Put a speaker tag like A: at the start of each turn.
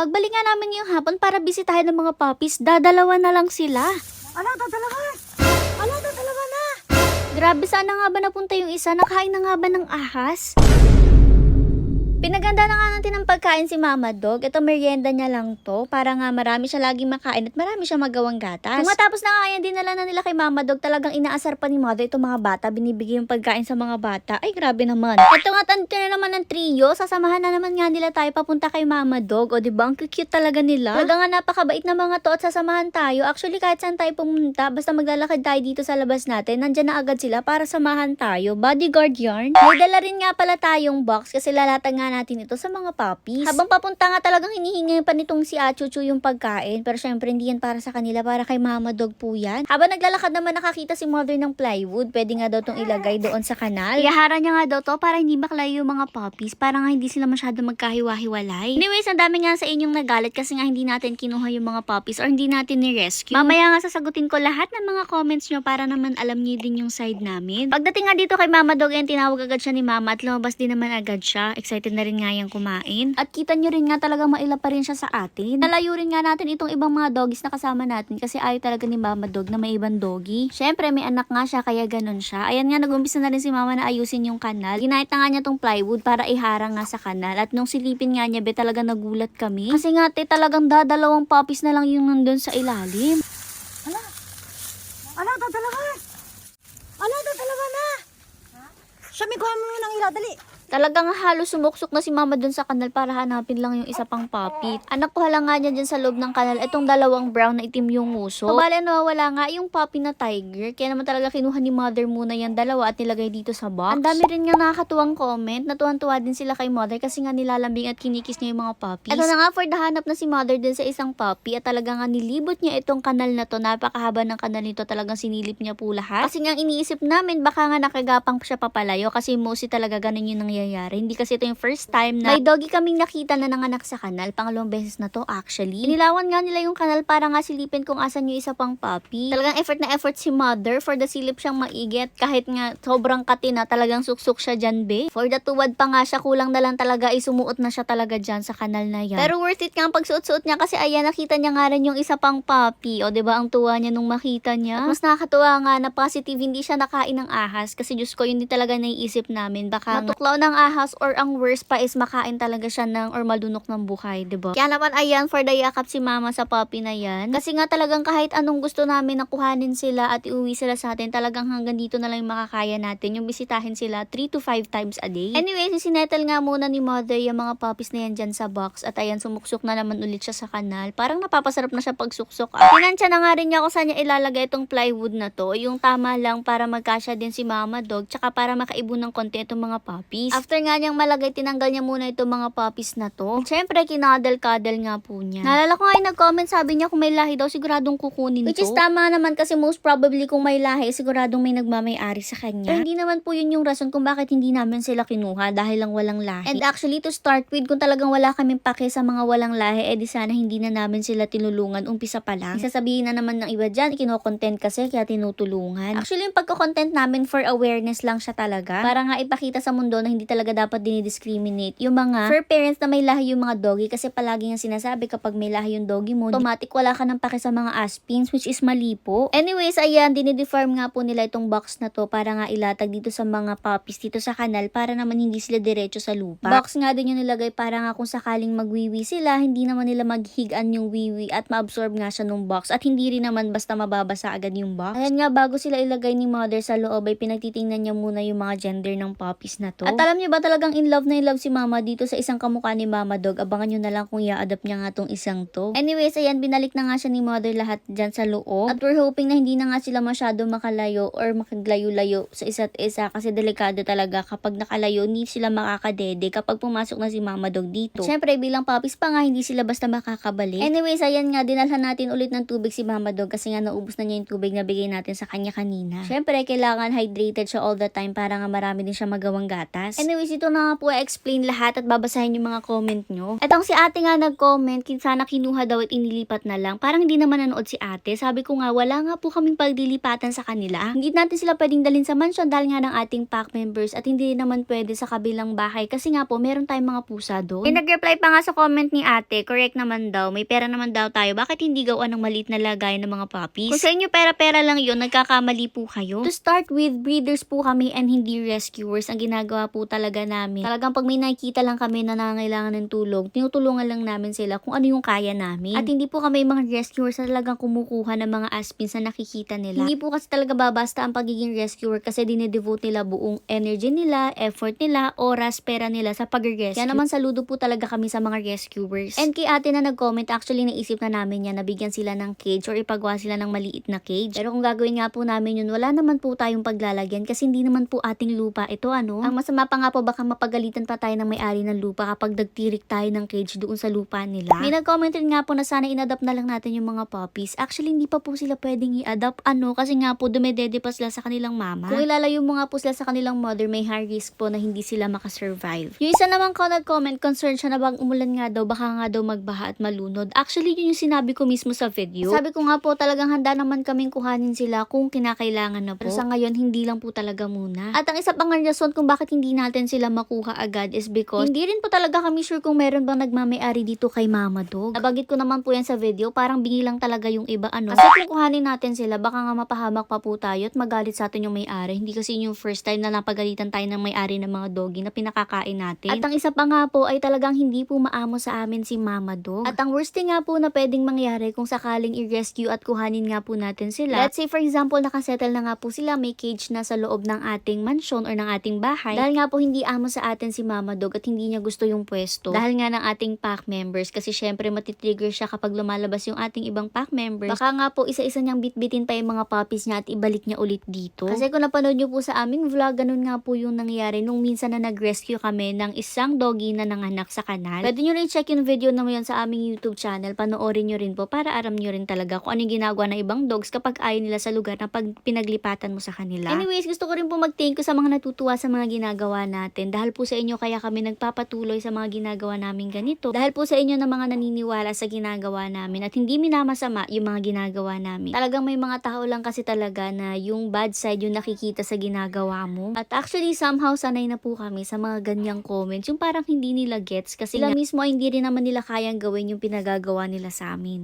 A: Pagbalik nga namin ngayong hapon para bisitahin ng mga puppies, dadalawa na lang sila.
B: Ano, dadalawa? Ano, dadalawa na?
A: Grabe, saan na nga ba napunta yung isa? Nakain na nga ba ng ahas? Pinaganda na nga natin ng pagkain si Mama Dog. Ito merienda niya lang to. Para nga marami siya laging makain at marami siya magawang gatas. Kung matapos na nga yan, dinala na nila kay Mama Dog. Talagang inaasar pa ni Mother itong mga bata. Binibigay yung pagkain sa mga bata. Ay, grabe naman. Ito nga, tanto na naman ng trio. Sasamahan na naman nga nila tayo papunta kay Mama Dog. O, di ba? Ang cute talaga nila. Talaga nga napakabait na mga to at sasamahan tayo. Actually, kahit saan tayo pumunta, basta maglalakad tayo dito sa labas natin, nandyan na agad sila para samahan tayo. Bodyguard yarn. May dala rin nga pala tayong box kasi lalatag nga natin ito sa mga puppies. Habang papunta nga talagang hinihingi pa nitong si Achuchu yung pagkain. Pero syempre hindi yan para sa kanila, para kay Mama Dog po yan. Habang naglalakad naman nakakita si Mother ng plywood, pwede nga daw tong ilagay doon sa kanal. Ihara niya nga daw to para hindi maklayo yung mga puppies, para nga hindi sila masyado magkahiwa-hiwalay. Anyways, ang dami nga sa inyong nagalit kasi nga hindi natin kinuha yung mga puppies or hindi natin ni-rescue. Mamaya nga sasagutin ko lahat ng mga comments nyo para naman alam niyo din yung side namin. Pagdating nga dito kay Mama Dog, yan tinawag agad siya ni Mama at lumabas din naman agad siya. Excited na rin nga yung kumain. At kita nyo rin nga talagang maila pa rin siya sa atin. Nalayo rin nga natin itong ibang mga doggies na kasama natin kasi ayaw talaga ni Mama Dog na may ibang doggy. Syempre, may anak nga siya kaya ganun siya. Ayan nga, nag-umpisa na rin si Mama na ayusin yung kanal. Ginahit na nga niya tong plywood para iharang nga sa kanal. At nung silipin nga niya, be, talaga nagulat kami. Kasi nga, te, talagang dadalawang puppies na lang yung nandun sa ilalim.
B: Ano, dadalawa? Ano, dadalawa na? Siya, may kuha mo ng ila, dali.
A: Talagang halos sumuksok na si mama dun sa kanal para hanapin lang yung isa pang puppy. Anak ko lang nga niya dyan sa loob ng kanal, itong dalawang brown na itim yung nguso. So, bale nawawala nga yung puppy na tiger. Kaya naman talaga kinuha ni mother muna yung dalawa at nilagay dito sa box. Ang dami rin nga nakakatuwang comment. Natuwan-tuwa din sila kay mother kasi nga nilalambing at kinikis niya yung mga puppies. Ito na nga for the hanap na si mother dun sa isang puppy at talaga nga nilibot niya itong kanal na to. Napakahaba ng kanal nito. Talagang sinilip niya po lahat. Kasi nga iniisip namin baka nga nakagapang siya papalayo kasi mostly talaga ganun yung nangyayari. Hindi kasi ito yung first time na may doggy kaming nakita na nanganak sa kanal. Pangalawang beses na to actually. Nilawan nga nila yung kanal para nga silipin kung asan yung isa pang puppy. Talagang effort na effort si mother for the silip siyang maigit kahit nga sobrang kati na talagang suksok siya dyan be. For the tuwad pa nga siya kulang na lang talaga isumuot na siya talaga dyan sa kanal na yan. Pero worth it nga ang pagsuot-suot niya kasi ayan nakita niya nga rin yung isa pang puppy. O ba ang tuwa niya nung makita niya. At mas nakakatuwa nga na positive hindi siya nakain ng ahas kasi Diyos ko yun din talaga naiisip namin. Baka matuklaw ng ahas or ang worst pa is makain talaga siya ng or malunok ng buhay, 'di ba? Kaya naman ayan for the yakap si mama sa puppy na yan. Kasi nga talagang kahit anong gusto namin na kuhanin sila at iuwi sila sa atin, talagang hanggang dito na lang makakaya natin. Yung bisitahin sila 3 to 5 times a day. Anyway, sisinettle nga muna ni mother yung mga puppies na yan dyan sa box at ayan sumuksok na naman ulit siya sa kanal. Parang napapasarap na siya pagsuksok. Ah. Tinansya na nga rin niya kung saan niya ilalagay itong plywood na to. Yung tama lang para magkasya din si mama dog tsaka para makaibon ng konti itong mga puppies. After nga niyang malagay, tinanggal niya muna itong mga puppies na to. At syempre, kinadal-kadal nga po niya. Naalala ko nga yung nag-comment, sabi niya kung may lahi daw, siguradong kukunin
B: Which
A: to.
B: is
A: tama naman kasi most probably kung may lahi, siguradong may nagmamay-ari sa kanya. Pero hindi naman po yun yung rason kung bakit hindi namin sila kinuha dahil lang walang lahi. And actually, to start with, kung talagang wala kaming pake sa mga walang lahi, edi sana hindi na namin sila tinulungan umpisa pa lang. Isasabihin na naman ng iba dyan, kino-content kasi kaya tinutulungan. Actually, yung pagko-content namin for awareness lang siya talaga. Para nga ipakita sa mundo na hindi talaga dapat dinidiscriminate yung mga fur parents na may lahi yung mga doggy kasi palagi nga sinasabi kapag may lahi yung doggy mo, automatic wala ka ng pake sa mga aspins which is mali po. Anyways, ayan, dinideform nga po nila itong box na to para nga ilatag dito sa mga puppies dito sa kanal para naman hindi sila diretso sa lupa. Box nga din yung nilagay para nga kung sakaling magwiwi sila, hindi naman nila maghigan yung wiwi at ma-absorb nga siya nung box at hindi rin naman basta mababasa agad yung box. Ayan nga, bago sila ilagay ni mother sa loob ay pinagtitingnan niya muna yung mga gender ng puppies na to. At alam niyo ba talagang in love na in love si mama dito sa isang kamukha ni mama dog. Abangan nyo na lang kung i-adapt niya nga tong isang to. Anyways, ayan, binalik na nga siya ni mother lahat dyan sa loob. At we're hoping na hindi na nga sila masyado makalayo or makaglayo-layo sa isa't isa kasi delikado talaga kapag nakalayo, hindi sila makakadede kapag pumasok na si mama dog dito. Siyempre, bilang puppies pa nga, hindi sila basta makakabalik. Anyways, ayan nga, dinalhan natin ulit ng tubig si mama dog kasi nga naubos na niya yung tubig na bigay natin sa kanya kanina. Siyempre, kailangan hydrated siya all the time para nga marami din siya magawang gatas. Anyways, ito na nga po explain lahat at babasahin yung mga comment nyo. Etong si ate nga nag-comment, sana kinuha daw at inilipat na lang. Parang hindi naman nanood si ate. Sabi ko nga, wala nga po kaming pagdilipatan sa kanila. Hindi natin sila pwedeng dalhin sa mansion dahil nga ng ating pack members at hindi naman pwede sa kabilang bahay kasi nga po meron tayong mga pusa doon. Eh, nag-reply pa nga sa comment ni ate, correct naman daw, may pera naman daw tayo. Bakit hindi gawa ng maliit na lagay ng mga puppies? Kung sa inyo pera-pera lang yun, nagkakamali po kayo. To start with, breeders po kami and hindi rescuers. Ang ginagawa po talaga namin. Talagang pag may nakikita lang kami na nangangailangan ng tulong, tinutulungan lang namin sila kung ano yung kaya namin. At hindi po kami mga rescuers na talagang kumukuha ng mga aspins na nakikita nila. Hindi po kasi talaga babasta ang pagiging rescuer kasi dinedevote nila buong energy nila, effort nila, oras, pera nila sa pag-rescue. Kaya naman saludo po talaga kami sa mga rescuers. And kay ate na nag-comment, actually naisip na namin yan, nabigyan sila ng cage or ipagawa sila ng maliit na cage. Pero kung gagawin nga po namin yun, wala naman po tayong paglalagyan kasi hindi naman po ating lupa ito ano. Ang masama pa nga po baka mapagalitan pa tayo ng may-ari ng lupa kapag nagtirik tayo ng cage doon sa lupa nila. May nag-comment rin nga po na sana inadapt na lang natin yung mga puppies. Actually, hindi pa po sila pwedeng i-adapt ano kasi nga po dumedede pa sila sa kanilang mama. Kung ilalayo mo nga po sila sa kanilang mother, may high risk po na hindi sila makasurvive. Yung isa naman ko nag-comment, concerned siya na bang umulan nga daw, baka nga daw magbaha at malunod. Actually, yun yung sinabi ko mismo sa video. Sabi ko nga po, talagang handa naman kaming kuhanin sila kung kinakailangan na po. Pero sa ngayon, hindi lang po talaga muna. At ang isa pang rason kung bakit hindi natin sila makuha agad is because hindi rin po talaga kami sure kung meron bang nagmamayari dito kay Mama Dog. Nabagit ko naman po yan sa video, parang bingi lang talaga yung iba ano. Kasi kung kuhanin natin sila, baka nga mapahamak pa po tayo at magalit sa atin yung may-ari. Hindi kasi yun yung first time na napagalitan tayo ng may-ari ng mga doggy na pinakakain natin. At ang isa pa nga po ay talagang hindi po maamo sa amin si Mama Dog. At ang worst thing nga po na pwedeng mangyari kung sakaling i-rescue at kuhanin nga po natin sila. Let's say for example, nakasettle na nga po sila, may cage na sa loob ng ating mansion or ng ating bahay. Dahil nga po hindi amo sa atin si Mama Dog at hindi niya gusto yung pwesto. Dahil nga ng ating pack members kasi syempre matitrigger siya kapag lumalabas yung ating ibang pack members. Baka nga po isa-isa niyang bitbitin pa yung mga puppies niya at ibalik niya ulit dito. Kasi kung napanood niyo po sa aming vlog, ganun nga po yung nangyari nung minsan na nag-rescue kami ng isang doggy na nanganak sa kanal. Pwede nyo rin check yung video na yun sa aming YouTube channel. Panoorin nyo rin po para aram nyo rin talaga kung ano yung ginagawa ng ibang dogs kapag ayaw nila sa lugar na pag pinaglipatan mo sa kanila. Anyways, gusto ko rin po mag-thank you sa mga natutuwa sa mga ginagawa natin. Dahil po sa inyo kaya kami nagpapatuloy sa mga ginagawa namin ganito. Dahil po sa inyo na mga naniniwala sa ginagawa namin at hindi minamasama yung mga ginagawa namin. Talagang may mga tao lang kasi talaga na yung bad side yung nakikita sa ginagawa mo. At actually somehow sanay na po kami sa mga ganyang comments. Yung parang hindi nila gets kasi sila mismo ay hindi rin naman nila kayang gawin yung pinagagawa nila sa amin.